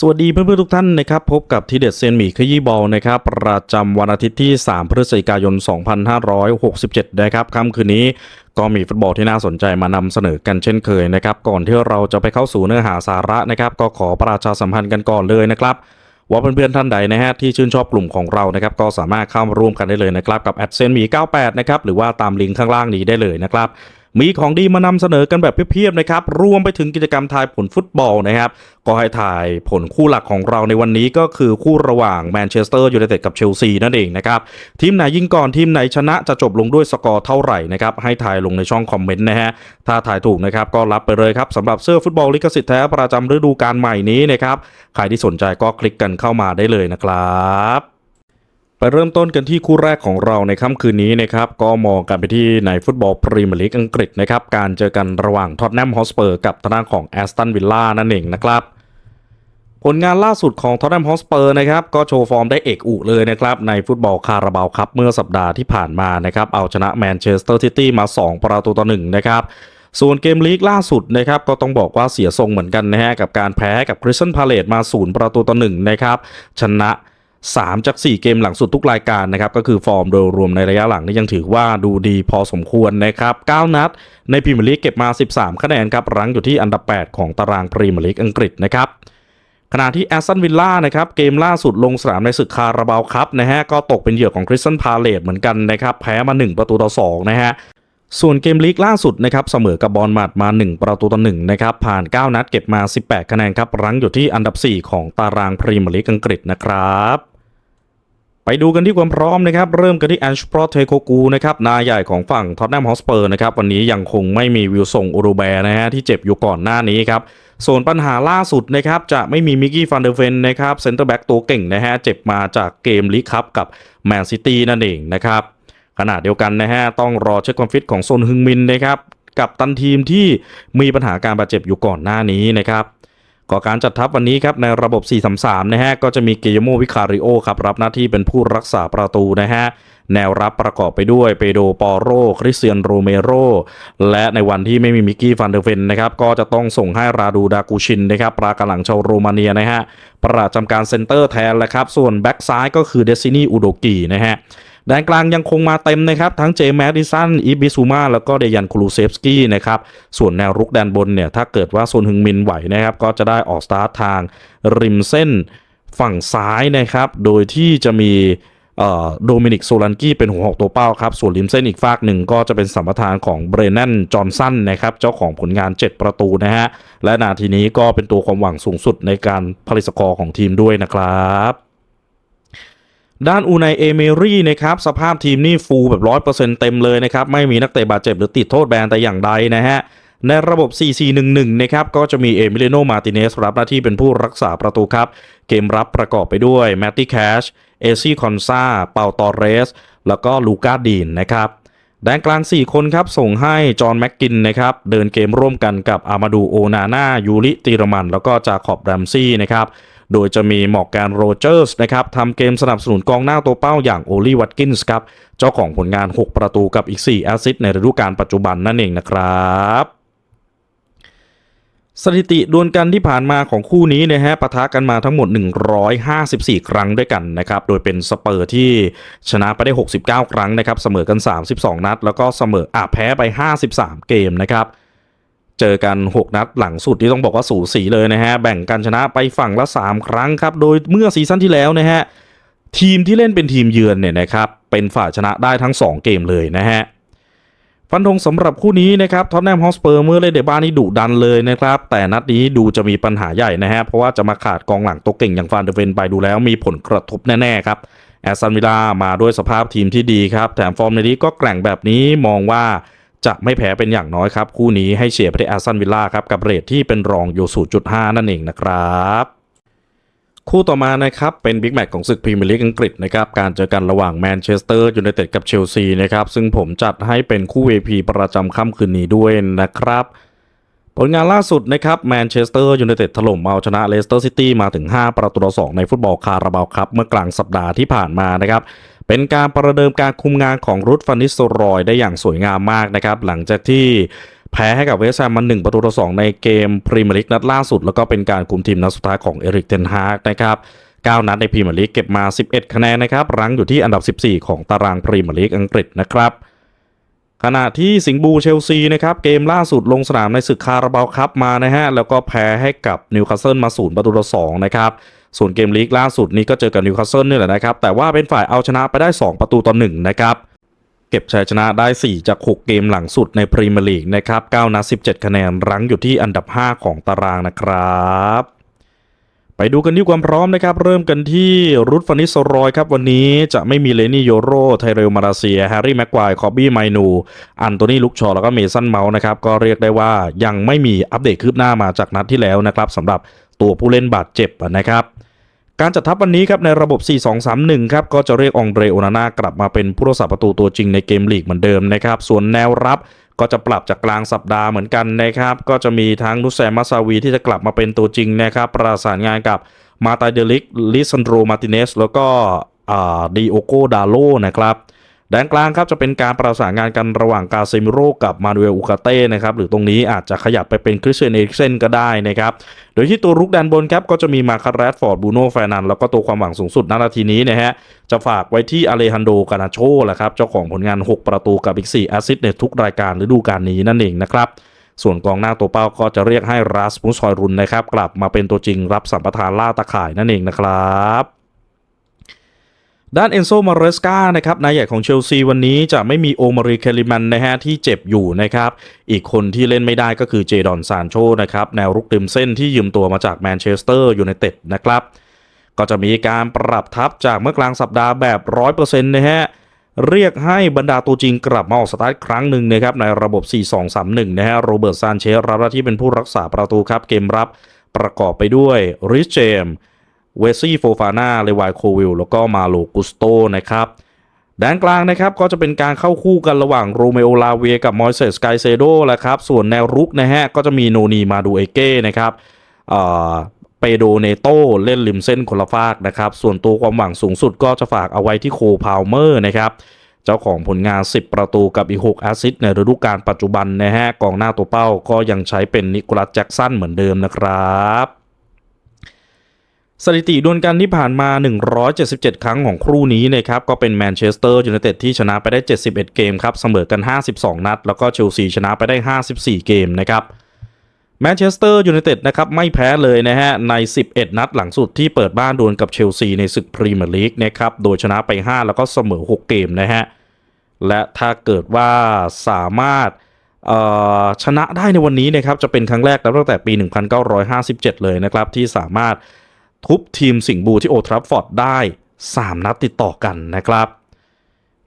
สวัสดีเพื่อนๆทุกท่านนะครับพบกับทีเด็ดเซียนหมี่ขยี้บอลนะครับประจำวันอาทิตย์ที่ 3 พฤศจิกายน 2567 นะครับค่ำคืนนี้ก็มีฟุตบอลที่น่าสนใจมานำเสนอกันเช่นเคยนะครับก่อนที่เราจะไปเข้าสู่เนื้อหาสาระนะครับก็ขอประชาสัมพันธ์กันก่อนเลยนะครับว่าเพื่อนๆท่านใดนะฮะที่ชื่นชอบกลุ่มของเรานะครับก็สามารถเข้ามาร่วมกันได้เลยนะครับกับแอดเซนหมี98นะครับหรือว่าตามลิงก์ข้างล่างนี้ได้เลยนะครับ มีของดีมานำเสนอกันแบบเพียบๆนะครับ รวมไปถึงกิจกรรมทายผลฟุตบอลนะครับ ก็ให้ถ่ายผลคู่หลักของเราในวันนี้ก็คือคู่ระหว่างแมนเชสเตอร์ยูไนเต็ดกับเชลซีนั่นเองนะครับ ทีมไหนยิงก่อนทีมไหนชนะจะจบลงด้วยสกอร์เท่าไหร่นะครับ ให้ถ่ายลงในช่องคอมเมนต์นะฮะ ถ้าถ่ายถูกนะครับก็รับไปเลยครับสำหรับเสื้อฟุตบอลลิขสิทธิ์แท้ประจำฤดูกาลใหม่นี้นะครับ ใครที่สนใจก็คลิกกันเข้ามาได้เลยนะครับ ไปเริ่มต้นกันที่คู่แรกของเราในค่ำคืนนี้นะครับก็มองกันไปที่ในฟุตบอลพรีเมียร์ลีกอังกฤษนะครับการเจอกันระหว่างท็อตแนมฮอสเปอร์กับทางด้านของแอสตันวิลล่านั่นเองนะครับผลงานล่าสุดของท็อตแนมฮอสเปอร์นะครับก็โชว์ฟอร์มได้เอกอุเลยนะครับในฟุตบอลคาราบาวคัพเมื่อสัปดาห์ที่ผ่านมานะครับเอาชนะแมนเชสเตอร์ซิตี้มา 2 ประตูต่อหนึ่งนะครับส่วนเกมลีกล่าสุดนะครับก็ต้องบอกว่าเสียทรงเหมือนกันนะฮะกับการแพ้กับคริสตันพาเลตมา 0 ประตูต่อหนึ่งนะครับชนะ 3 จาก 4 เกมหลังสุดทุกรายการนะครับก็คือฟอร์มโดยรวมในระยะหลังนี่ยังถือว่าดูดีพอสมควรนะครับ 9 นัด ในพรีเมียร์ลีกเก็บมา 13 คะแนนครับรั้งอยู่ที่อันดับ 8 ของตารางพรีเมียร์ลีกอังกฤษนะครับขณะที่แอสตันวิลล่านะครับเกมล่าสุดลงสนามในศึกคาราบาวคัพนะฮะก็ตกเป็นเหยื่อของคริสตันพาเลตเหมือนกันนะครับแพ้มา 1 ประตูต่อ2นะฮะส่วนเกมลีกล่าสุดนะครับเสมอกับบอลมัดมา 1 ประตูต่อ1นะครับผ่าน 9 นัดเก็บมา 18 คะแนนครับรั้งอยู่ที่อันดับ 4 ของตารางพรีเมียร์ลีกอังกฤษนะครับ ไปดูกันที่ความพร้อมนะครับ เริ่มกันที่แอนช์ปรอเทโคกูนะครับนายใหญ่ของฝั่งท็อตแนมฮอสเปอร์นะครับ วันนี้ยังคงไม่มีวิลส่งอูรูแบร์นะฮะที่เจ็บอยู่ก่อนหน้านี้ครับ ส่วนปัญหาล่าสุดนะครับ จะไม่มีมิกกี้ฟันเดอร์เฟนนะครับเซนเตอร์แบ็กตัวเก่งนะฮะเจ็บมาจากเกมลีคัพกับแมนซิตี้นั่นเองนะครับขณะเดียวกันนะฮะต้องรอเช็คความฟิตของโซนฮึงมินนะครับกับตันทีมที่มีปัญหาการบาดเจ็บอยู่ก่อนหน้านี้นะครับ ก่อการจัดทัพวันนี้ครับในระบบ 4-3-3 นะฮะก็จะมีเกยโมวิคาริโอครับรับหน้าที่เป็นผู้รักษาประตูนะฮะแนวรับประกอบไปด้วยเปโดปอโร คริสเซียนโรเมโร และในวันที่ไม่มีมิกกี้ฟันเดอร์เฟนนะครับก็จะต้องส่งให้ราดูดากูชินนะครับปรากาหลังชาวโรมาเนียนะฮะประจำการเซนเตอร์แทนแล้วครับส่วนแบ็กซ้ายก็คือเดซินีอุโดกีนะฮะ แดนกลางยังคงมาเต็มนะครับ ทั้งเจแมดิสันอีบิซูมาแล้วก็เดยันคูลูเซฟสกี้นะครับ ส่วนแนวรุกแดนบนเนี่ย ถ้าเกิดว่าโซนฮึงมินไหวนะครับ ก็จะได้ออกสตาร์ททางริมเส้นฝั่งซ้ายนะครับ โดยที่จะมีโดมินิกโซลันกี้เป็นหัวหอกตัวเป้าครับ ส่วนริมเส้นอีกฝากหนึ่งก็จะเป็นสัมปทานของเบรนันจอห์นสันนะครับ เจ้าของผลงาน 7 ประตูนะฮะ และนาทีนี้ก็เป็นตัวความหวังสูงสุดในการผลิตสกอร์ของทีมด้วยนะครับ ด้านอูไนเอเมรี่นะครับสภาพทีมนี่ฟูลแบบ100%เต็มเลยนะครับ ไม่มีนักเตะบาดเจ็บหรือติดโทษแบนแต่อย่างใดนะฮะ ในระบบ 4-4-1-1 นะครับ ก็จะมีเอมิเลโนมาติเนสรับหน้าที่เป็นผู้รักษาประตูครับ เกมรับประกอบไปด้วยแมตตี้แคชเอซี่คอนซาเปาตอเรส แล้วก็ลูก้าดีนนะครับแดนกลาง 4 คนครับ ส่งให้จอห์นแม็กกินนะครับ เดินเกมร่วมกันกับอามาดูโอนาน่ายูริตีรมัน แล้วก็จาขอบแรมซี่นะครับ โดยจะมีหมอกแกนโรเจอร์สนะครับทำเกมสนับสนุนกองหน้าตัวเป้าอย่างโอลีวัตกินส์ครับ เจ้าของผลงาน 6 ประตูกับอีก 4 แอสซิสต์ในฤดูกาลปัจจุบันนั่นเองนะครับสถิติดวลกันที่ผ่านมาของคู่นี้นะฮะปะทะกันมาทั้งหมด 154 ครั้งด้วยกันนะครับ โดยเป็นสเปอร์ที่ชนะไปได้ 69 ครั้งนะครับ เสมอกัน 32 นัด แล้วก็เสมออะแพ้ไป 53 เกมนะครับ เจอกัน 6 นัดหลังสุดที่ต้องบอกว่าสูสีเลยนะฮะ แบ่งกันชนะไปฝั่งละ 3 ครั้งครับ โดยเมื่อซีซั่นที่แล้วนะฮะ ทีมที่เล่นเป็นทีมเยือนเนี่ยนะครับ เป็นฝ่ายชนะได้ทั้ง 2 เกมเลยนะฮะ ฟันธงสำหรับคู่นี้นะครับท็อตแนมฮอสเปอร์เมื่อเล่นในบ้านนี่ดุดันเลยนะครับ แต่นัดนี้ดูจะมีปัญหาใหญ่นะฮะ เพราะว่าจะมาขาดกองหลังตัวเก่งอย่างฟานเดเวนไปดูแล้วมีผลกระทบแน่ๆครับแอสตันวิลล่ามาด้วยสภาพทีมที่ดีครับ แถมฟอร์มในนี้ก็แกร่งแบบนี้มองว่า จะไม่แพ้เป็นอย่างน้อยครับ คู่นี้ให้เชียร์ไปที่แอสตันวิลล่าครับ กับเรทที่เป็นรองอยู่ 0.5 นั่นเองนะครับคู่ต่อมานะครับเป็นบิ๊กแมตช์ของศึกพรีเมียร์ลีกอังกฤษนะครับการเจอกันระหว่างแมนเชสเตอร์ยูไนเต็ดกับเชลซีนะครับซึ่งผมจัดให้เป็นคู่ VP ประจำค่ำคืนนี้ด้วยนะครับ ผลงานล่าสุดนะครับแมนเชสเตอร์ยูไนเต็ดถล่มเอาชนะเลสเตอร์ซิตี้มาถึง 5 ประตูต่อ2ในฟุตบอลคาราบาวครับเมื่อกลางสัปดาห์ที่ผ่านมานะครับ เป็นการประเดิมการคุมงานของรุดฟันนิสโรอยได้อย่างสวยงามมากนะครับหลังจากที่แพ้ให้กับเวสต์แฮมมา1ประตูต่อ2ในเกมพรีเมียร์ลีกนัดล่าสุด แล้วก็เป็นการคุมทีมนัดสุดท้ายของเอริกเทนฮากนะครับ9นัดในพรีเมียร์ลีกเก็บมา 11 คะแนนนะครับรั้งอยู่ที่อันดับ 14 ของตารางพรีเมียร์ลีกอังกฤษนะครับขณะที่สิงห์บูเชลซีนะครับเกมล่าสุดลงสนามในศึกคาราบาวคัพมานะฮะแล้วก็แพ้ให้กับนิวคาสเซิลมา0ประตูต่อ2นะครับ ส่วนเกมลีกล่าสุดนี้ก็เจอกับนิวคาสเซิลนี่แหละนะครับ แต่ว่าเป็นฝ่ายเอาชนะไปได้ 2 ประตูต่อ1นะครับเก็บชัยชนะได้ 4 จาก 6 เกมหลังสุดในพรีเมียร์ลีกนะครับ9นัด17 คะแนนรั้งอยู่ที่อันดับ 5 ของตารางนะครับไปดูกันที่ความพร้อมนะครับ เริ่มกันที่รุดฟานิสโซรอยครับวันนี้จะไม่มีเลนี่โยโร ไทเรลมาราเซีย แฮร์รี่แม็กควาย คอบบี้ไมนู อันโตนีลุกชอ แล้วก็เมสันเมาส์นะครับ ก็เรียกได้ว่ายังไม่มีอัปเดตคืบหน้ามาจากนัดที่แล้วนะครับสำหรับตัวผู้เล่นบาดเจ็บนะครับ การจัดทัพวันนี้ครับในระบบ 4-2-3-1 ครับก็จะเรียกองเดรโอนาน่ากลับมาเป็นผู้รักษาประตูตัวจริงในเกมลีกเหมือนเดิมนะครับส่วนแนวรับก็จะปรับจากกลางสัปดาห์เหมือนกันนะครับก็จะมีทั้งนุสแซมมาซาวีที่จะกลับมาเป็นตัวจริงนะครับประสานงานกับมาตาเดลิกลิซันโดมาติเนสแล้วก็ดิโอโกดาโลนะครับ แดนกลางครับจะเป็นการประสานงานกันระหว่างกาเซมิโรกับมานูเอลอุคาเต้นะครับหรือตรงนี้อาจจะขยับไปเป็นคริสเตียนเอริกเซนก็ได้นะครับโดยที่ตัวรุกแดนบนครับก็จะมีมาคาร์แรดฟอร์ดบูโน่แฟนันแล้วก็ตัวความหวังสูงสุดณนาทีนี้นะฮะจะฝากไว้ที่อเลฮันโดกานาโชแหละครับเจ้าของผลงาน 6 ประตูกับอีก4แอสซิสต์ในทุกรายการฤดูกาลนี้นั่นเองนะครับส่วนกองหน้าตัวเป้าก็จะเรียกให้รัสมุสฮอยรุนนะครับกลับมาเป็นตัวจริงรับสัมปทานล่าตะข่ายนั่นเองนะครับ ด้านเอนโซมาเรสกานะครับนายใหญ่ของเชลซีวันนี้จะไม่มีโอมารีเคลิมันนะฮะที่เจ็บอยู่นะครับ อีกคนที่เล่นไม่ได้ก็คือเจดอนซานโชนะครับ แนวรุกริมเส้นที่ยืมตัวมาจากแมนเชสเตอร์ยูไนเต็ดนะครับ ก็จะมีการปรับทัพจากเมื่อกลางสัปดาห์แบบ 100%นะฮะ เรียกให้บรรดาตัวจริงกลับมาออกสตาร์ทครั้งหนึ่งนะครับ ในระบบ 4-2-3-1 นะฮะโรเบิร์ตซานเชสรับหน้าที่เป็นผู้รักษาประตูครับเกมรับประกอบไปด้วยริชเจม เวซี่โฟฟาน่าเลวายโควิลแล้วก็มาโลกุสโตนะครับแดนกลางนะครับก็จะเป็นการเข้าคู่กันระหว่างโรเมโอลาเวียกับมอยเซสไกเซโดแหละครับส่วนแนวรุกนะฮะก็จะมีโนนีมาดูเอเก้นะครับเปโดเนโตเล่นริมเส้นคนละฟากนะครับส่วนตัวความหวังสูงสุดก็จะฝากเอาไว้ที่โคพาวเมอร์นะครับเจ้าของผลงาน 10 ประตูกับอีก 6 แอสซิสต์ในฤดูกาลปัจจุบันนะฮะกองหน้าตัวเป้าก็ยังใช้เป็นนิโคลัสแจ็กสันเหมือนเดิมนะครับ สถิติดวลกันที่ผ่านมา 177 ครั้งของครู่นี้นะครับ ก็เป็นแมนเชสเตอร์ยูไนเต็ดที่ชนะไปได้ 71 เกมครับ เสมอกัน 52 นัด แล้วก็เชลซีชนะไปได้ 54 เกมนะครับ แมนเชสเตอร์ยูไนเต็ดนะครับ ไม่แพ้เลยนะฮะ ใน 11 นัดหลังสุดที่เปิดบ้านดวลกับเชลซีในศึกพรีเมียร์ลีกนะครับ โดยชนะไป 5 แล้วก็เสมอ 6 เกมนะฮะ และถ้าเกิดว่าสามารถชนะได้ในวันนี้นะครับ จะเป็นครั้งแรกตั้งแต่ปี 1957 เลยนะครับที่สามารถ ทุบทีมสิงห์บูที่โอทรัฟฟอร์ดได้ 3 นัดติดต่อกันนะครับ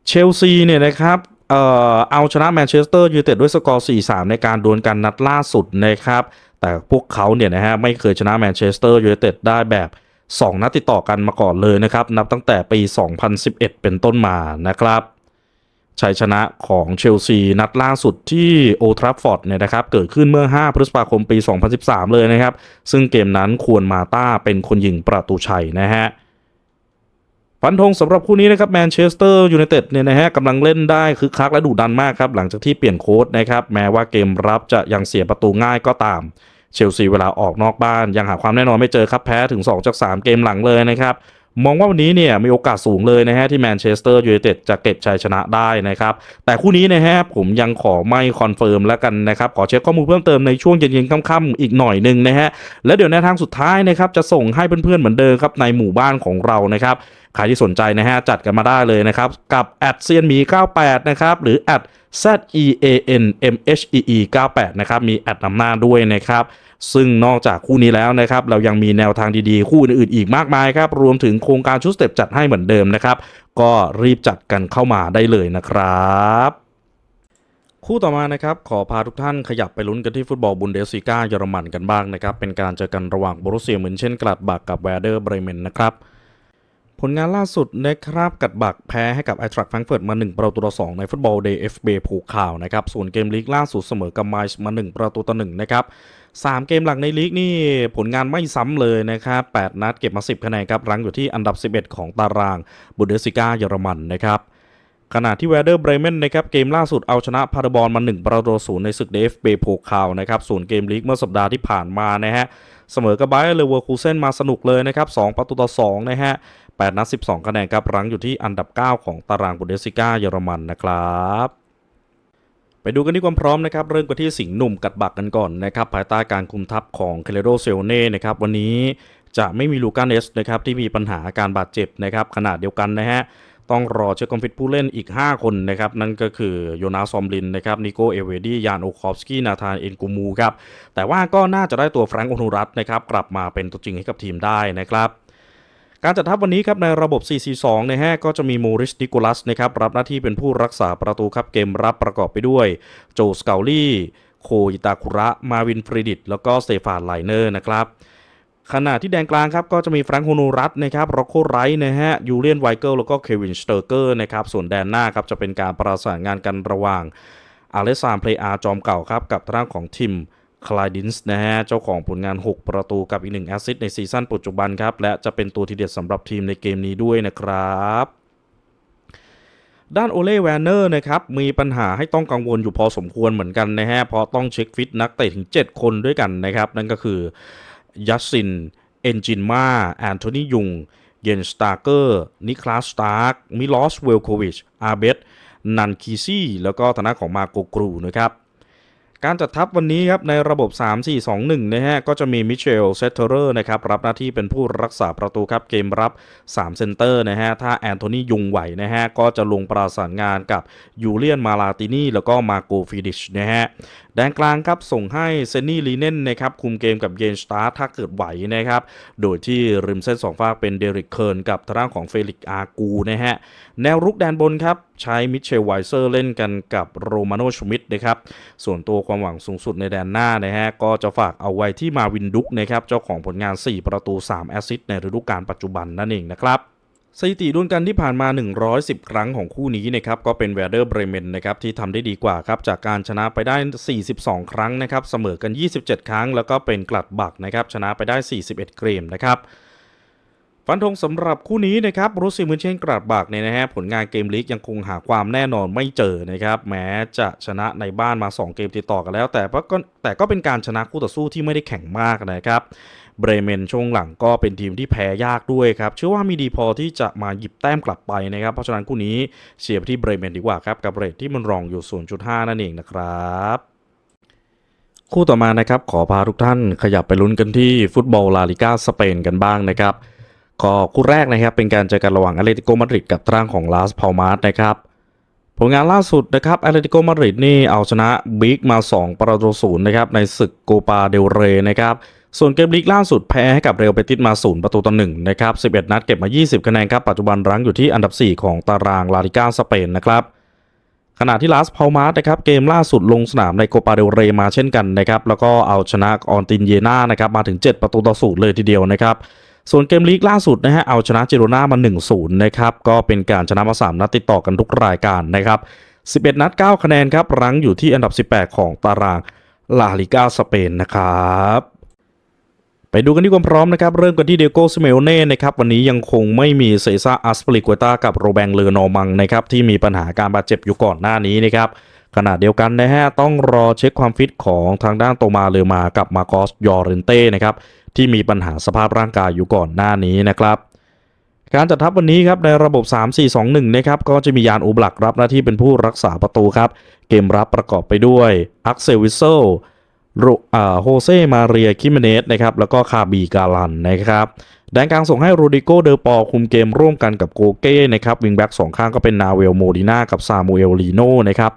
เชลซีเนี่ยนะครับเอ่อเอาชนะแมนเชสเตอร์ยูไนเต็ดด้วยสกอร์ 4-3 ในการดวลกันนัดล่าสุดนะครับ แต่พวกเขาเนี่ยนะฮะไม่เคยชนะแมนเชสเตอร์ยูไนเต็ดได้แบบ 2 นัดติดต่อกันมาก่อนเลยนะครับ นับตั้งแต่ปี 2011 เป็นต้นมานะครับ ชัยชนะของเชลซีนัดล่าสุดที่โอทรัฟฟอร์ดเนี่ยนะครับเกิดขึ้นเมื่อ 5 พฤษภาคมปี 2013 เลยนะครับ ซึ่งเกมนั้นควรมาต้าเป็นคนยิงประตูชัยนะฮะฟันธงสำหรับคู่นี้นะครับแมนเชสเตอร์ยูไนเต็ดเนี่ยนะฮะกำลังเล่นได้คึกคักและดุดันมากครับ หลังจากที่เปลี่ยนโค้ดนะครับ แม้ว่าเกมรับจะยังเสียประตูง่ายก็ตาม เชลซีเวลาออกนอกบ้านยังหาความแน่นอนไม่เจอครับแพ้ถึง 2 จาก 3 เกมหลังเลยนะครับ มองว่าวันนี้เนี่ยมีโอกาสสูงเลยนะฮะที่แมนเชสเตอร์ยูไนเต็ดจะเก็บชัยชนะได้นะครับ แต่คู่นี้นะฮะผมยังขอไม่คอนเฟิร์มแล้วกันนะครับ ขอเช็คข้อมูลเพิ่มเติมในช่วงเย็นๆค่ำๆอีกหน่อยหนึ่งนะฮะ แล้วเดี๋ยวในทางสุดท้ายนะครับจะส่งให้เพื่อนๆเหมือนเดิมครับในหมู่บ้านของเรานะครับใครที่สนใจนะฮะจัดกันมาได้เลยนะครับ กับแอดเซียนมี 98 นะครับ หรือแอด z e a n m h e e 98 นะครับ มีแอดนำหน้าด้วยนะครับ ซึ่งนอกจากคู่นี้แล้วนะครับเรายังมีแนวทางดีๆ คู่อื่นๆอีกมากมายครับรวมถึงโครงการชุดสเต็ปจัดให้เหมือนเดิมนะครับ ก็รีบจัดกันเข้ามาได้เลยนะครับคู่ต่อมานะครับขอพาทุกท่านขยับไปลุ้นกันที่ฟุตบอลบุนเดสซีกาเยอรมันกันบ้างนะครับเป็นการเจอกันระหว่างบรุสเซียเหมือนเช่นกลัดบักกับแวเดอร์เบรเมนนะครับผลงานล่าสุดนะครับกัดบักแพ้ให้กับไอทรัคแฟรงเฟิร์ตมา 1 ประตูต่อ 2 ในฟุตบอลเดย์ FB ผูกข่าวนะครับส่วนเกมลีกล่าสุดเสมอกับไมส์มา 1 ประตูต่อ1นะครับ 3 เกมหลังในลีกนี่ผลงานไม่ซ้ำเลยนะครับ8นัดเก็บมา 10 คะแนนครับรั้งอยู่ที่อันดับ 11 ของตารางบุนเดสซิก้าเยอรมันนะครับขณะที่แวเดอร์เบรเมนนะครับเกมล่าสุดเอาชนะพาร์บอลมา 1 ประตูศูนย์ในศึกเดฟเบโพคาวนะครับส่วนเกมลีกเมื่อสัปดาห์ที่ผ่านมานะฮะเสมอกับไบเอร์เลเวอร์คูเซนมาสนุกเลยนะครับ2ประตูต่อ2นะฮะ8นัด12 คะแนนครับรั้งอยู่ที่อันดับ 9 ของตารางบุนเดสซิก้าเยอรมันนะครับ ดูกันที่ความพร้อมนะครับเริ่มกันที่สิงห์หนุ่มกัดบักกันก่อนนะครับภายใต้การคุมทัพของเคเลโรเซลเน่นะครับวันนี้จะไม่มีลูกาเนสนะครับที่มีปัญหาอาการบาดเจ็บนะครับขนาดเดียวกันนะฮะต้องรอเช็คคอมฟิตผู้เล่นอีก 5 คนนะครับนั่นก็คือโยนาซอมลินนะครับนิโกเอเวดียานโอคอฟสกี้นาธานเอ็นกูมูครับแต่ว่าก็น่าจะได้ตัวแฟรงก์อนุรัตน์นะครับกลับมาเป็นตัวจริงให้กับทีมได้นะครับ การจัดทัพวันนี้ครับในระบบ 4-4-2 นะฮะก็จะมีโมริสนิโคลัสนะครับรับหน้าที่เป็นผู้รักษาประตูครับเกมรับประกอบไปด้วย โจสเกลลี่ โคอิตาคุระ มาวินฟรีดิต แล้วก็สเตฟานไลเนอร์นะครับขณะที่แดนกลางครับก็จะมีแฟรงค์โฮนูรัตนะครับร็อกโคไรท์นะฮะยูเลียนไวเกิลแล้วก็เควินสเตอร์เกอร์นะครับส่วนแดนหน้าครับจะเป็นการประสานงานกันระหว่างอาเลซานเพลอาจอมเก่าครับกับทางด้านของทิม คลายดินส์นะฮะ เจ้าของผลงาน 6 ประตูกับอีกหนึ่งแอสซิสต์ในซีซั่นปัจจุบันครับ และจะเป็นตัวทีเด็ดสำหรับทีมในเกมนี้ด้วยนะครับด้านโอเล่แวนเนอร์นะครับมีปัญหาให้ต้องกังวลอยู่พอสมควรเหมือนกันนะฮะเพราะต้องเช็คฟิตนักเตะถึง 7 คนด้วยกันนะครับ นั่นก็คือยัสซิน เอนจินมาแอนโทนียุง เยนสตาร์เกอร์ นิคลาสสตาร์กมิลอสเวลโควิชอาเบตนันคีซี่ แล้วก็ทางด้าของมาโกกรูนะครับ การจัดทัพวันนี้ครับในระบบ 3-4-2-1 นะฮะก็จะมีมิเชลเซตเทอร์นะครับรับหน้าที่เป็นผู้รักษาประตูครับเกมรับ 3 เซนเตอร์นะฮะถ้าแอนโทนียุงไหวนะฮะก็จะลงประสานงานกับยูเลียนมาลาตินีแล้วก็มาโกฟิดิชนะฮะ แดนกลางครับส่งให้เซนนี่ลีเนนนะครับคุมเกมกับเยนสตาร์ถ้าเกิดไหวนะครับโดยที่ริมเส้นสองฝากเป็นเดริกเคิร์นกับทางด้านของเฟลิกอากูนะฮะแนวรุกแดนบนครับใช้มิเชลไวเซอร์เล่นกันกับโรมาโนชมิดนะครับส่วนตัวความหวังสูงสุดในแดนหน้านะฮะก็จะฝากเอาไว้ที่มาวินดุกนะครับเจ้าของผลงาน 4 ประตู 3 แอสซิสต์ในฤดูกาลปัจจุบันนั่นเองนะครับ สถิติดวลกันที่ผ่านมา 110 ครั้งของคู่นี้นะครับก็เป็นแวเดอร์เบรเมนนะครับที่ทำได้ดีกว่าครับจากการชนะไปได้ 42 ครั้งนะครับเสมอกัน 27 ครั้ง แล้วก็เป็นกลัดบักนะครับชนะไปได้ 41 เกมนะครับฟันธงสำหรับคู่นี้นะครับรูซี่มืนเช่นกราดบากเนี่ยนะฮะผลงานเกมลีกยังคงหาความแน่นอนไม่เจอนะครับแม้จะชนะในบ้านมา 2 เกมติดต่อกันแล้ว แต่ก็แต่ก็เป็นการชนะคู่ต่อสู้ที่ไม่ได้แข่งมากนะครับ เบรเมนช่วงหลังก็เป็นทีมที่แพ้ยากด้วยครับเชื่อว่ามีดีพอที่จะมาหยิบแต้มกลับไปนะครับ เพราะฉะนั้นคู่นี้เชียร์ไปที่เบรเมนดีกว่าครับกับเรทที่มันรองอยู่ 0.5 นั่นเองนะครับคู่ต่อมานะครับขอพาทุกท่านขยับไปลุ้นกันที่ฟุตบอลลาลิก้าสเปนกันบ้างนะครับก็คู่แรกนะครับเป็นการเจอกันระหว่างอตเลติโกมาดริดกับทางของลาสพาลมาสนะครับผลงานล่าสุดนะครับอตเลติโกมาดริดนี่เอาชนะบิ๊กมา 2 ประตูศูนย์นะครับในศึกโกปาเดลเรนะครับ ส่วนเกมลีกล่าสุดแพ้ให้กับเรอัลเบติสมา 0 ประตูต่อ1นะครับ 11 นัดเก็บมา 20 คะแนนครับ ปัจจุบันรั้งอยู่ที่อันดับ 4 ของตารางลาลิก้าสเปนนะครับ ขณะที่ลาสพาลมาสนะครับ เกมล่าสุดลงสนามในโกปาเดลเรมาเช่นกันนะครับ แล้วก็เอาชนะออนตินเยนานะครับมาถึง 7 ประตูต่อศูนย์เลยทีเดียวนะครับ ส่วนเกมลีกล่าสุดนะฮะเอาชนะเจโรนามา 1-0 นะครับ ก็เป็นการชนะมา 3 นัดติดต่อกันทุกรายการนะครับ 11 นัด 9 คะแนนครับ รั้งอยู่ที่อันดับ 18 ของตารางลาลิกาสเปนนะครับ ไปดูกันที่ความพร้อมนะครับ เริ่มกันที่เดโก้สเมโอเน่นะครับวันนี้ยังคงไม่มีเซซ่าอัสปลิกวตากับโรแบงเลอนอมังนะครับที่มีปัญหาการบาดเจ็บอยู่ก่อนหน้านี้นะครับขณะเดียวกันนะฮะต้องรอเช็คความฟิตของทางด้านโตมาเลอมากับมาโกสยอร์เรนเต้นะครับที่มีปัญหาสภาพร่างกายอยู่ก่อนหน้านี้นะครับการจัดทัพวันนี้ครับในระบบ 3-4-2-1 นะครับก็จะมียานอูบลักรับหน้าที่เป็นผู้รักษาประตูครับ เกมรับประกอบไปด้วยอักเซวิเซ โรอ่าโฮเซมาเรียคิเมเนสนะครับแล้วก็คาบีกาลันนะครับแดนกลางส่งให้โรดิโกเดอปอคุมเกมร่วมกันกับโกเก้นะครับวิงแบ็กสองข้างก็เป็นนาเวลโมดิน่ากับซามูเอลลีโนนะครับ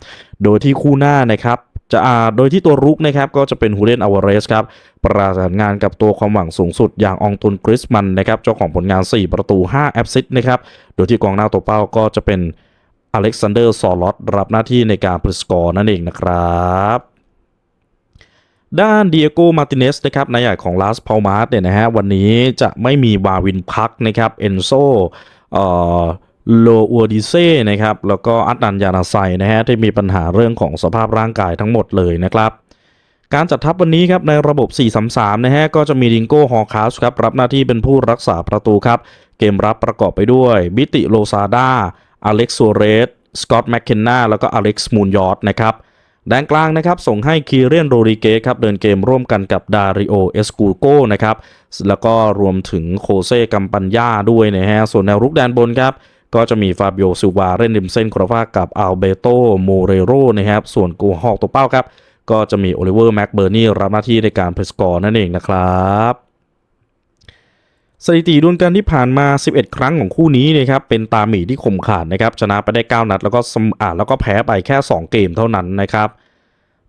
โดยที่คู่หน้านะครับจะอ่าโดยที่ตัวรุกนะครับก็จะเป็นฮูเลนอาวเรสครับประสานงานกับตัวความหวังสูงสุดอย่างอองตุนกริสมันนะครับเจ้าของผลงาน 4 ประตู 5 แอสซิสนะครับโดยที่กองหน้าตัวเป้าก็จะเป็นอเล็กซานเดอร์ซอลอตรับหน้าที่ในการพลิสกอร์นั่นเองนะครับ ด้านเดียโกมาติเนสนะครับนายใหญ่ของลาสพาลมาสเนี่ยนะฮะวันนี้จะไม่มีวาวินพักนะครับเอนโซเอ่อโลอัวดิเซ่นะครับแล้วก็อัตนันยานาไซนะฮะที่มีปัญหาเรื่องของสภาพร่างกายทั้งหมดเลยนะครับการจัดทัพวันนี้ครับในระบบ 4-3-3 นะฮะก็จะมีดิงโก้ฮอคาสครับรับหน้าที่เป็นผู้รักษาประตูครับ เกมรับประกอบไปด้วยบิติโลซาดาอเล็กซ์โซเรสสกอตแมคเคนนาแล้วก็อเล็กซ์มูนยอร์ดนะครับ แดนกลางนะครับส่งให้คีเรียนโรริเกสครับเดินเกมร่วมกันกับดาริโอเอสกูโกนะครับแล้วก็รวมถึงโคเซกัมปัญญาด้วยนะฮะส่วนแนวรุกแดนบนครับก็จะมีฟาบิโอซิวาเล่นริมเส้นคราฟากับอัลเบโตโมเรโรนะครับส่วนกูฮอกตัวเป้าครับก็จะมีโอลิเวอร์แม็กเบอร์นี่รับหน้าที่ในการเพรสกอร์นั่นเองนะครับ สถิติดวลกันที่ผ่านมา 11 ครั้งของคู่นี้นะครับเป็นตาหมีที่คมขาดนะครับชนะไปได้ 9 นัดแล้วก็สมอ่าแล้วก็แพ้ไปแค่ 2 เกมเท่านั้นนะครับ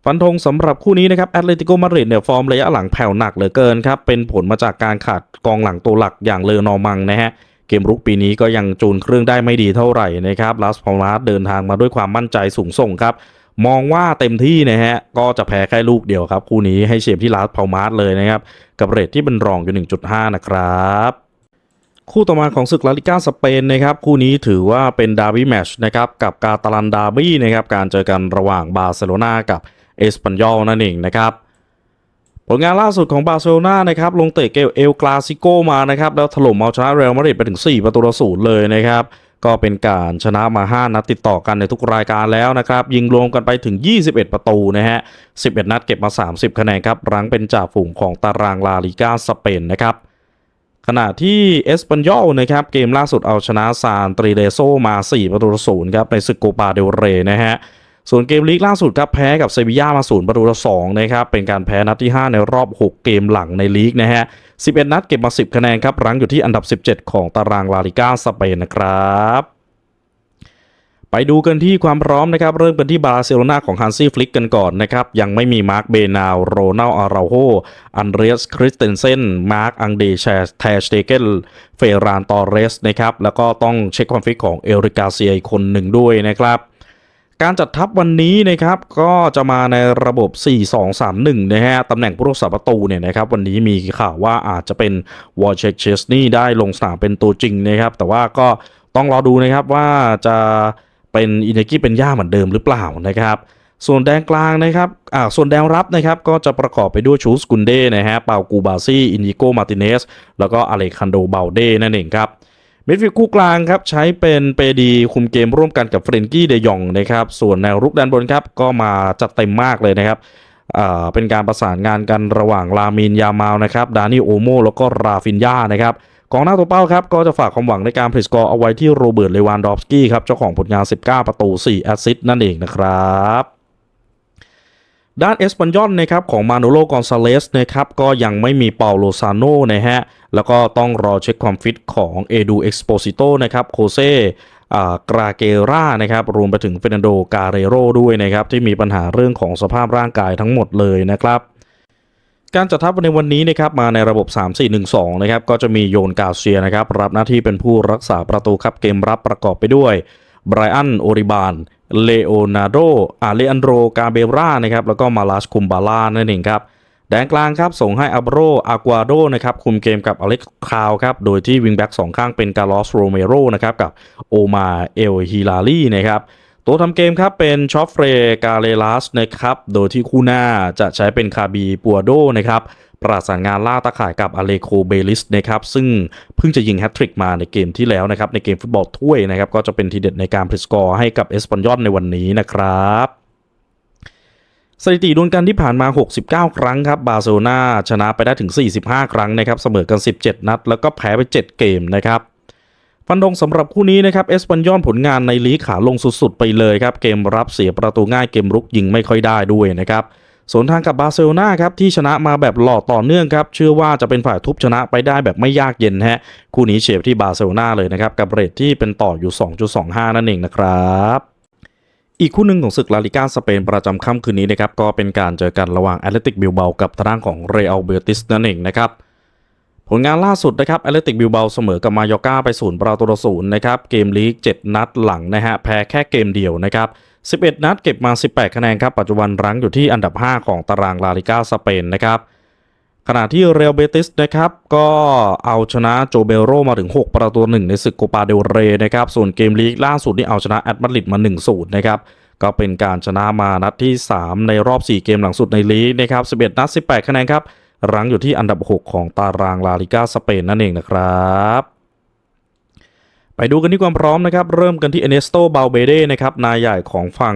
ฟันธงสำหรับคู่นี้นะครับแอตเลติโกมาดริดเนี่ยฟอร์มระยะหลังแผ่วหนักเหลือเกินครับเป็นผลมาจากการขาดกองหลังตัวหลักอย่างเลอนอมังนะฮะเกมรุกปีนี้ก็ยังจูนเครื่องได้ไม่ดีเท่าไหร่นะครับลาสพอลาสเดินทางมาด้วยความมั่นใจสูงส่งครับ มองว่าเต็มที่นะฮะ ก็จะแพ้แค่ลูกเดียวครับ คู่นี้ให้เชียร์ที่ลาสพอลมาสเลยนะครับ กับเรทที่เป็นรองอยู่ 1.5 นะครับคู่ต่อมาของศึกลาลิก้าสเปนนะครับคู่นี้ถือว่าเป็นดาร์บี้แมชนะครับกับกาตาลันดาร์บี้นะครับการเจอกันระหว่างบาร์เซโลนากับเอสปันยอลนั่นเองนะครับผลงานล่าสุดของบาร์เซโลนานะครับลงเตะเกมเอลกลาซิโกมานะครับแล้วถล่มเอาชนะเรอัลมาดริดไปถึง 4 ประตูต่อศูนย์เลยนะครับ ก็เป็นการชนะมา 5 นัดติดต่อกันในทุกรายการแล้วนะครับ ยิงรวมกันไปถึง 21 ประตูนะฮะ 11 นัดเก็บมา 30 คะแนนครับ รั้งเป็นจ่าฝูงของตารางลาลิก้าสเปนนะครับขณะที่เอสปันยอลนะครับเกมล่าสุดเอาชนะซานตรีเดโซมา 4 ประตูศูนย์ครับในศึกโกปาเดลเรนะฮะ ส่วนเกมลีกล่าสุดครับแพ้กับเซบีย่ามาศูนย์ประตูต่อสองนะครับเป็นการแพ้นัดที่ 5 ในรอบ 6 เกมหลังในลีกนะฮะ 11 นัดเก็บมา 10 คะแนนครับรั้งอยู่ที่อันดับ 17 ของตารางลาลิก้าสเปนนะครับไปดูกันที่ความพร้อมนะครับ เริ่มกันที่บาร์เซโลนาของฮันซี่ฟลิกกันก่อนนะครับ ยังไม่มีมาร์คเบนาวโรนัลอาราโฮอันเดรียสคริสเตนเซนมาร์คอังเดชแทสเตเกนเฟรานตอเรสนะครับ แล้วก็ต้องเช็คความฟิตของเอริกาเซียอีกคนหนึ่งด้วยนะครับ การจัดทัพวันนี้นะครับก็จะมาในระบบ 4-2-3-1 นะฮะตำแหน่งผู้รักษาประตูเนี่ยนะครับวันนี้มีข่าวว่าอาจจะเป็นวอร์เชคเชสนี่ได้ลงสนามเป็นตัวจริงนะครับ แต่ว่าก็ต้องรอดูนะครับว่าจะเป็นอินเนกี้เป็นย่าเหมือนเดิมหรือเปล่านะครับ ส่วนแดนกลางนะครับอ่าส่วนแดนรับนะครับก็จะประกอบไปด้วยชูสกุนเดนะฮะเปากูบาซี่อินดิโกมาติเนสแล้วก็อเล็กคันโดเบลเดนั่นเองครับ มิดฟิลด์คู่กลางครับใช้เป็นเปดีคุมเกมร่วมกันกับเฟรนกี้เดยองนะครับส่วนแนวรุกด้านบนครับก็มาจัดเต็มมากเลยนะครับเป็นการประสานงานกันระหว่างลามินยามาวนะครับดานิโอโมแล้วก็ราฟินยานะครับกองหน้าตัวเป้าครับก็จะฝากความหวังในการพลิสกอร์เอาไว้ที่โรเบิร์ตเลวานดอฟสกี้ครับเจ้าของผลงาน 19 ประตู 4 แอสซิสต์นั่นเองนะครับ ด้านเอสปันยอนนะครับของมาโนโลกอนซาเลสนะครับก็ยังไม่มีเปาโลซาโนนะฮะ แล้วก็ต้องรอเช็คความฟิตของเอดูเอ็กซ์โปซิโตนะครับโคเซกราเกรานะครับรวมไปถึงเฟรนันโดกาเรโรด้วยนะครับที่มีปัญหาเรื่องของสภาพร่างกายทั้งหมดเลยนะครับ การจัดทัพในวันนี้นะครับมาในระบบ 3-4-1-2 นะครับก็จะมีโยนกาเซียนะครับรับหน้าที่เป็นผู้รักษาประตูครับเกมรับประกอบไปด้วยไบรอันโอริบาน เลโอนาโดอาเลอันโดกาเบรานะครับ แล้วก็มาลาสคุมบาลานั่นเองครับ แดนกลางครับ ส่งให้อับโรอากวาโดนะครับ คุมเกมกับอเล็กคาวครับ โดยที่วิงแบ็กสองข้างเป็นกาลอสโรเมโรนะครับ กับโอมาเอลฮิลาลีนะครับตัวทำเกมครับเป็นชอฟเฟรกาเลลัสนะครับ โดยที่คู่หน้าจะใช้เป็นคาบีปัวโดนะครับ ประสานงานล่าตาข่ายกับอเลโคเบลิสนะครับซึ่งเพิ่งจะยิงแฮตทริกมาในเกมที่แล้วนะครับในเกมฟุตบอลถ้วยนะครับก็จะเป็นทีเด็ดในการพลิสกอร์ให้กับเอสปันยอนในวันนี้นะครับสถิติดวลกันที่ผ่านมา 69 ครั้งครับ บาร์เซโลนาชนะไปได้ถึง 45 ครั้งนะครับ เสมอกัน 17 นัด แล้วก็แพ้ไป 7 เกมนะครับ ฟันธงสำหรับคู่นี้นะครับ เอสปันยอนผลงานในลีขาลงสุดๆ ไปเลยครับ เกมรับเสียประตูง่าย เกมรุกยิงไม่ค่อยได้ด้วยนะครับ ส่วนทางกับบาร์เซโลนาครับที่ชนะมาแบบหล่อต่อเนื่องครับเชื่อว่าจะเป็นฝ่ายทุบชนะไปได้แบบไม่ยากเย็นฮะคู่นี้เฉียบที่บาร์เซโลนาเลยนะครับกับเรทที่เป็นต่ออยู่ 2.25 นั่นเองนะครับอีกคู่หนึ่งของศึกลาลิก้าสเปนประจำค่ำคืนนี้นะครับก็เป็นการเจอกันระหว่างแอตเลติกบิลเบากับทางด้านของเรอัลเบรติสนั่นเองนะครับผลงานล่าสุดนะครับแอตเลติกบิลเบาเสมอกับมายอกาไปศูนย์ประตูต่อศูนย์นะครับเกมลีก 7 นัดหลังนะฮะแพ้แค่เกมเดียวนะครับ 11 นัดเก็บมา 18 คะแนนครับ ปัจจุบันรั้งอยู่ที่อันดับ 5 ของตารางลาลิก้าสเปนนะครับ ขณะที่เรอัลเบติสนะครับ ก็เอาชนะโจเบโรมาถึง 6 ประตูหนึ่งในศึกโกปาเดลเรนะครับ ส่วนเกมลีกล่าสุดนี่เอาชนะแอตมาดริดมา 1-0 นะครับ ก็เป็นการชนะมานัดที่ 3 ในรอบ 4 เกมหลังสุดในลีกนะครับ 11 นัด 18 คะแนนครับ รั้งอยู่ที่อันดับ 6 ของตารางลาลิก้าสเปนนั่นเองนะครับ ไปดูกันที่ความพร้อมนะครับ เริ่มกันที่เอเนสโตบาเบเดนะครับนายใหญ่ของฝั่ง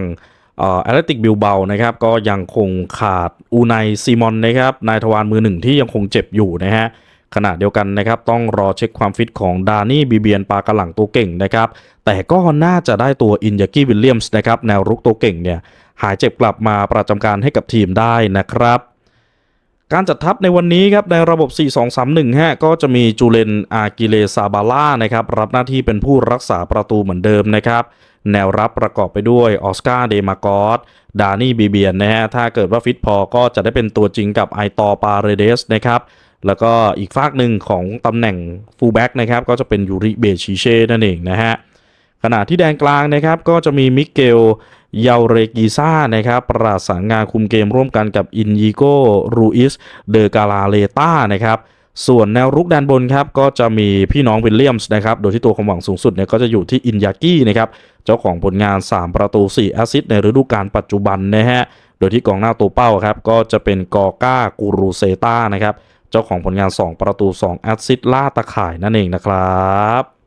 เอ่อแอตเลติกบิลเบานะครับก็ยังคงขาดอูไนซีมอนนะครับนายทวารมือหนึ่งที่ยังคงเจ็บอยู่นะฮะขณะเดียวกันนะครับต้องรอเช็คความฟิตของดานี่บีเบียนปากระหลังตัวเก่งนะครับแต่ก็น่าจะได้ตัวอินยากิวิลเลียมส์นะครับแนวรุกตัวเก่งเนี่ยหายเจ็บกลับมาประจำการให้กับทีมได้นะครับ การจัดทัพในวันนี้ครับในระบบ 4-2-3-1ฮะก็จะมีจูเลนอากิเลซาบาล่านะครับรับหน้าที่เป็นผู้รักษาประตูเหมือนเดิมนะครับแนวรับประกอบไปด้วยออสการ์เดมากอสดานี่บีเบียนนะฮะถ้าเกิดว่าฟิตพอก็จะได้เป็นตัวจริงกับไอตอปาเรเดสนะครับแล้วก็อีกฝากหนึ่งของตำแหน่งฟูลแบ็กนะครับก็จะเป็นยูริเบชิเช่นั่นเองนะฮะขณะที่แดนกลางนะครับก็จะมีมิเกล เยาเรกิซ่านะครับประสานงานคุมเกมร่วมกันกับอินยิโกรูอิสเดอกาลาเลต้านะครับส่วนแนวรุกด้านบนครับก็จะมีพี่น้องวิลเลียมส์นะครับโดยที่ตัวความหวังสูงสุดเนี่ยก็จะอยู่ที่อินยากินะครับเจ้าของผลงาน 3 ประตู 4 แอสซิสต์ในฤดูกาลปัจจุบันนะฮะโดยที่กองหน้าตัวเป้าครับก็จะเป็นกอก้ากูรูเซต้านะครับเจ้าของผลงาน 2 ประตู 2 แอสซิสต์ล่าตะข่ายนั่นเองนะครับ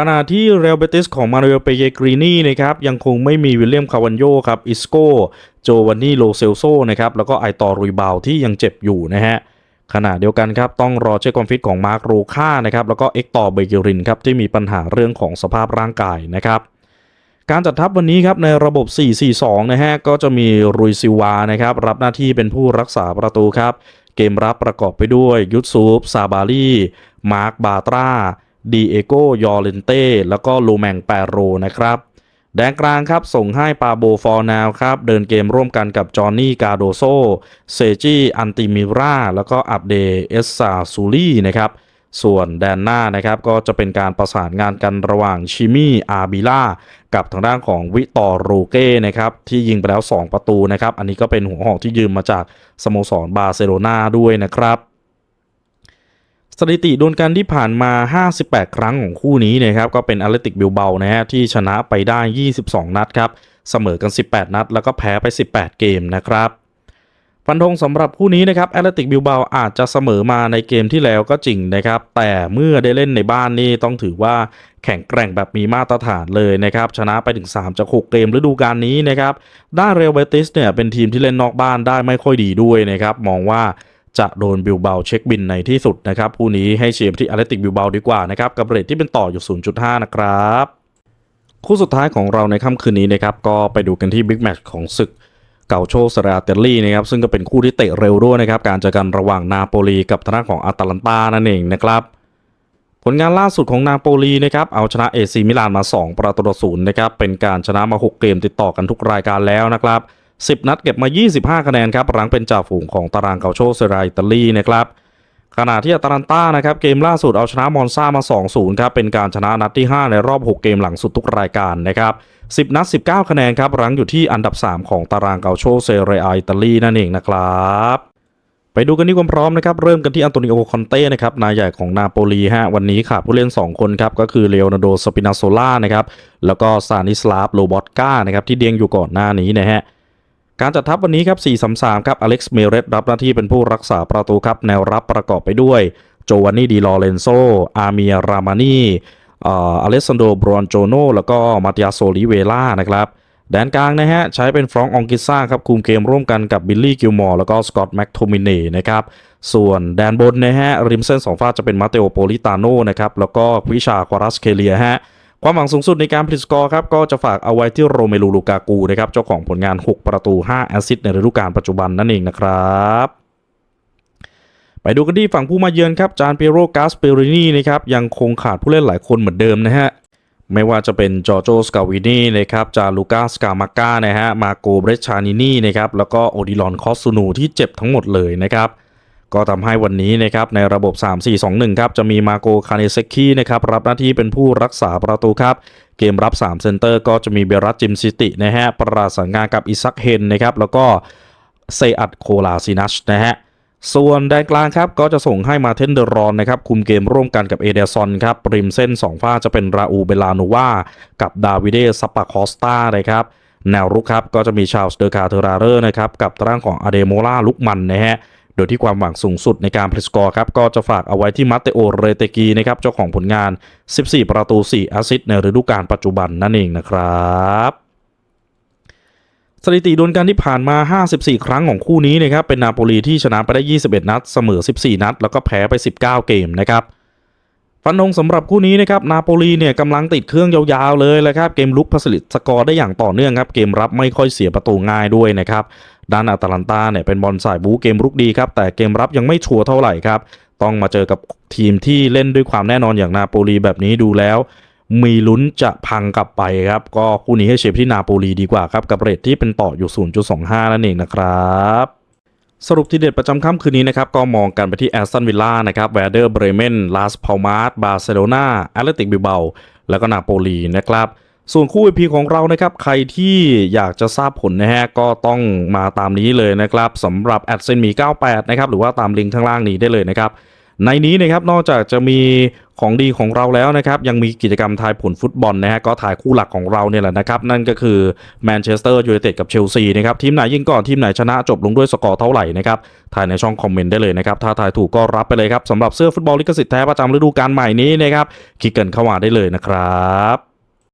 ขณะที่เรอัลเบติสของมาริโอเปเยกรีนีนะครับยังคงไม่มีวิลเลียมคาวันโยครับอิสโกโจวานนี่โลเซลโซนะครับแล้วก็ไอตอรุยบาวที่ยังเจ็บอยู่นะฮะขณะเดียวกันครับต้องรอเช็คความฟิตของมาร์คโรค่านะครับแล้วก็เอ็กตอร์เบเกรินครับที่มีปัญหาเรื่องของสภาพร่างกายนะครับการจัดทัพวันนี้ครับในระบบ 4-4-2 นะฮะก็จะมีรุยซิวานะครับรับหน้าที่เป็นผู้รักษาประตูครับ เกมรับประกอบไปด้วยยุทซูปซาบารีมาร์คบาตรา ดีเอโกยอร์เลนเต้แล้วก็ลูแมงแปโรนะครับแดนกลางครับส่งให้ปาโบฟอร์นาวครับเดินเกมร่วมกันกับจอห์นนี่กาโดโซเซจิอันติมิราแล้วก็อับเดเอสซาซูลี่นะครับส่วนแดนหน้านะครับก็จะเป็นการประสานงานกันระหว่างชิมี่อาบิล่ากับทางด้านของวิตอร์โรเก้นะครับที่ยิงไปแล้ว 2 ประตูนะครับอันนี้ก็เป็นหัวหอกที่ยืมมาจากสโมสรบาร์เซโลนาด้วยนะครับ สถิติดวลกันที่ผ่านมา 58 ครั้งของคู่นี้นะครับก็เป็นอ t เลติกบิลเบานะฮะที่ชนะไปได้ 22 นัดครับเสมอกัน 18 นัด แล้วก็แพ้ไป 18 เกมนะครับฟันธงสำหรับคู่นี้นะครับแอตเลติกบิลเบาอาจจะเสมอมาในเกมที่แล้วก็จริงนะครับ แต่เมื่อได้เล่นในบ้านนี่ต้องถือว่าแข่งแกร่งแบบมีมาตรฐานเลยนะครับ ชนะไปถึง 3 จาก 6 เกมฤดูกาลนี้นะครับด้านเรอัลเบติสเนี่ยเป็นทีมที่เล่นนอกบ้านได้ไม่ค่อยดีด้วยนะครับ มองว่า จะโดนบิลเบาเช็คบินในที่สุดนะครับคู่นี้ให้เชียร์ที่แอตเลติกบิลเบาดีกว่านะครับกับเรทที่เป็นต่ออยู่ 0.5 นะครับคู่สุดท้ายของเราในค่ำคืนนี้นะครับก็ไปดูกันที่บิ๊กแมตช์ของศึกเก่าโชสราเตลลี่นะครับซึ่งก็เป็นคู่ที่เตะเร็วด้วยนะครับการเจอกันระหว่างนาโปลีกับทางด้าของอาตาลันตานั่นเองนะครับผลงานล่าสุดของนาโปลีนะครับเอาชนะเอซีมิลานมา 2 ประตูต่อศูนย์นะครับเป็นการชนะมา 6 เกมติดต่อกันทุกรายการแล้วนะครับ 10 นัดเก็บมา 25 คะแนนครับรังเป็นจ่าฝูงของตารางเกาโชเซราอิตาลีนะครับขณะที่อาตาลันตานะครับเกมล่าสุดเอาชนะมอนซามา 2-0 ครับเป็นการชนะนัดที่ 5 ในรอบ 6 เกมหลังสุดทุกรายการนะครับ 10 นัด 19 คะแนนครับรั้งอยู่ที่อันดับ 3 ของตารางเกาโชเซเรอาอิตาลีนั่นเองนะครับไปดูกันที่ความพร้อมนะครับเริ่มกันที่อันโตนิโอคอนเต้นะครับนายใหญ่ของนาโปลีฮะวันนี้ขาดผู้เล่น 2 คนครับก็คือเลโอนาร์โดสปินาโซล่านะครับแล้วก็ซานิสลาฟโลบอตกานะครับที่เดียงอยู่ก่อนหน้านี้นะฮะ การจัดทัพวันนี้ครับ 4-3-3 ครับ อเล็กซ์ เมเรตรับหน้าที่เป็นผู้รักษาประตูครับ แนวรับประกอบไปด้วย โจวานนี่ ดีลอเรนโซ อาเมีย รามานีอเลสซานโดบรอนโจโน แล้วก็มาติอาโซลิเวล่านะครับ แดนกลางนะฮะ ใช้เป็นฟรองก์องกิซ่าครับ คุมเกมร่วมกันกับบิลลี่ กิลมอร์ แล้วก็สกอตต์แม็กโทมิเน่นะครับ ส่วนแดนบนนะฮะ ริมเส้นสองฝ้าจะเป็นมาเตโอโปลิตาโนนะครับ แล้วก็วิชาควารัสเคเลียฮะ ความหวังสูงสุดในการผลิตสกอร์ครับก็จะฝากเอาไว้ที่โรเมลูลูกากูนะครับเจ้าของผลงาน 6 ประตู 5 แอสซิสต์ในฤดูกาลปัจจุบันนั่นเองนะครับไปดูกันที่ฝั่งผู้มาเยือนครับ จานเปโรกาสเปรินีนะครับยังคงขาดผู้เล่นหลายคนเหมือนเดิมนะฮะ ไม่ว่าจะเป็นจอโจสกาวินีนะครับจาลูกาสกามาก้านะฮะ มาโกเบรชานินีนะครับ แล้วก็โอดิลอนคอสซูนูที่เจ็บทั้งหมดเลยนะครับ ก็ทำให้วันนี้นะครับในระบบ 3-4-2-1 ครับจะมีมาโกคาเนเซคินะครับรับหน้าที่เป็นผู้รักษาประตูครับ เกมรับ 3 เซนเตอร์ก็จะมีเบรัตจิมซิตินะฮะประสานงานกับอิซักเฮนนะครับแล้วก็เซอัดโคลาซินัชนะฮะส่วนแดนกลางครับก็จะส่งให้มาเทนเดอรอนนะครับคุมเกมร่วมกันกับเอเดซอนครับริมเส้น 2 ฝ้าจะเป็นราอูเบลาโนวากับดาวิเดซัปปาคอสตานะครับแนวรุกครับก็จะมีชาลส์เดอร์คาเทราเรอร์นะครับกับทางด้านของอเดโมล่าลุกมันนะฮะ โดยที่ความหวังสูงสุดในการพลิสกอร์ครับก็จะฝากเอาไว้ที่มัตเตโอเรเตกีนะครับเจ้าของผลงาน 14 ประตู 4 แอสซิสต์ในฤดูกาลปัจจุบันนั่นเองนะครับสถิติดวลกันที่ผ่านมา 54 ครั้งของคู่นี้นะครับ เป็นนาโปลีที่ชนะไปได้ 21 นัด เสมอ 14 นัด แล้วก็แพ้ไป 19 เกมนะครับ ฟันธงสำหรับคู่นี้นะครับ นาโปลีเนี่ยกำลังติดเครื่องยาวๆเลยแหละครับ เกมลุกผลิตสกอร์ได้อย่างต่อเนื่องครับ เกมรับไม่ค่อยเสียประตูง่ายด้วยนะครับ ด้านอาตาลันตาเนี่ยเป็นบอลสายบู๊เกมรุกดีครับ แต่เกมรับยังไม่ชัวร์เท่าไหร่ครับ ต้องมาเจอกับทีมที่เล่นด้วยความแน่นอนอย่างนาโปลีแบบนี้ดูแล้ว มีลุ้นจะพังกลับไปครับ ก็คู่นี้ให้เชียร์ไปที่นาโปลีดีกว่าครับ กับเรทที่เป็นต่ออยู่ 0.25 นั่นเองนะครับสรุปที่เด็ดประจำค่ำคืนนี้นะครับ ก็มองกันไปที่แอสตันวิลล่านะครับแวเดอร์เบรเมนลาสพาลมาร์บาร์เซโลนาแอตเลติกบิลเบาแล้วก็นาโปลีนะครับ ส่วนคู่ EP ของเรานะครับ ใครที่อยากจะทราบผลนะฮะ ก็ต้องมาตามนี้เลยนะครับสำหรับแอดเซนมี98 นะครับ หรือว่าตามลิงก์ข้างล่างนี้ได้เลยนะครับ ในนี้นะครับนอกจากจะมีของดีของเราแล้วนะครับ ยังมีกิจกรรมทายผลฟุตบอลนะฮะ ก็ถ่ายคู่หลักของเราเนี่ยแหละนะครับ นั่นก็คือแมนเชสเตอร์ยูไนเต็ดกับเชลซีนะครับ ทีมไหนยิงก่อนทีมไหนชนะจบลงด้วยสกอร์เท่าไหร่นะครับถ่ายในช่องคอมเมนต์ได้เลยนะครับ ถ้าถ่ายถูกก็รับไปเลยครับสำหรับเสื้อฟุตบอลลิขสิทธิ์แท้ประจำฤดูกาลใหม่นี้นะครับคลิกกันเข้ามาได้เลยนะครับ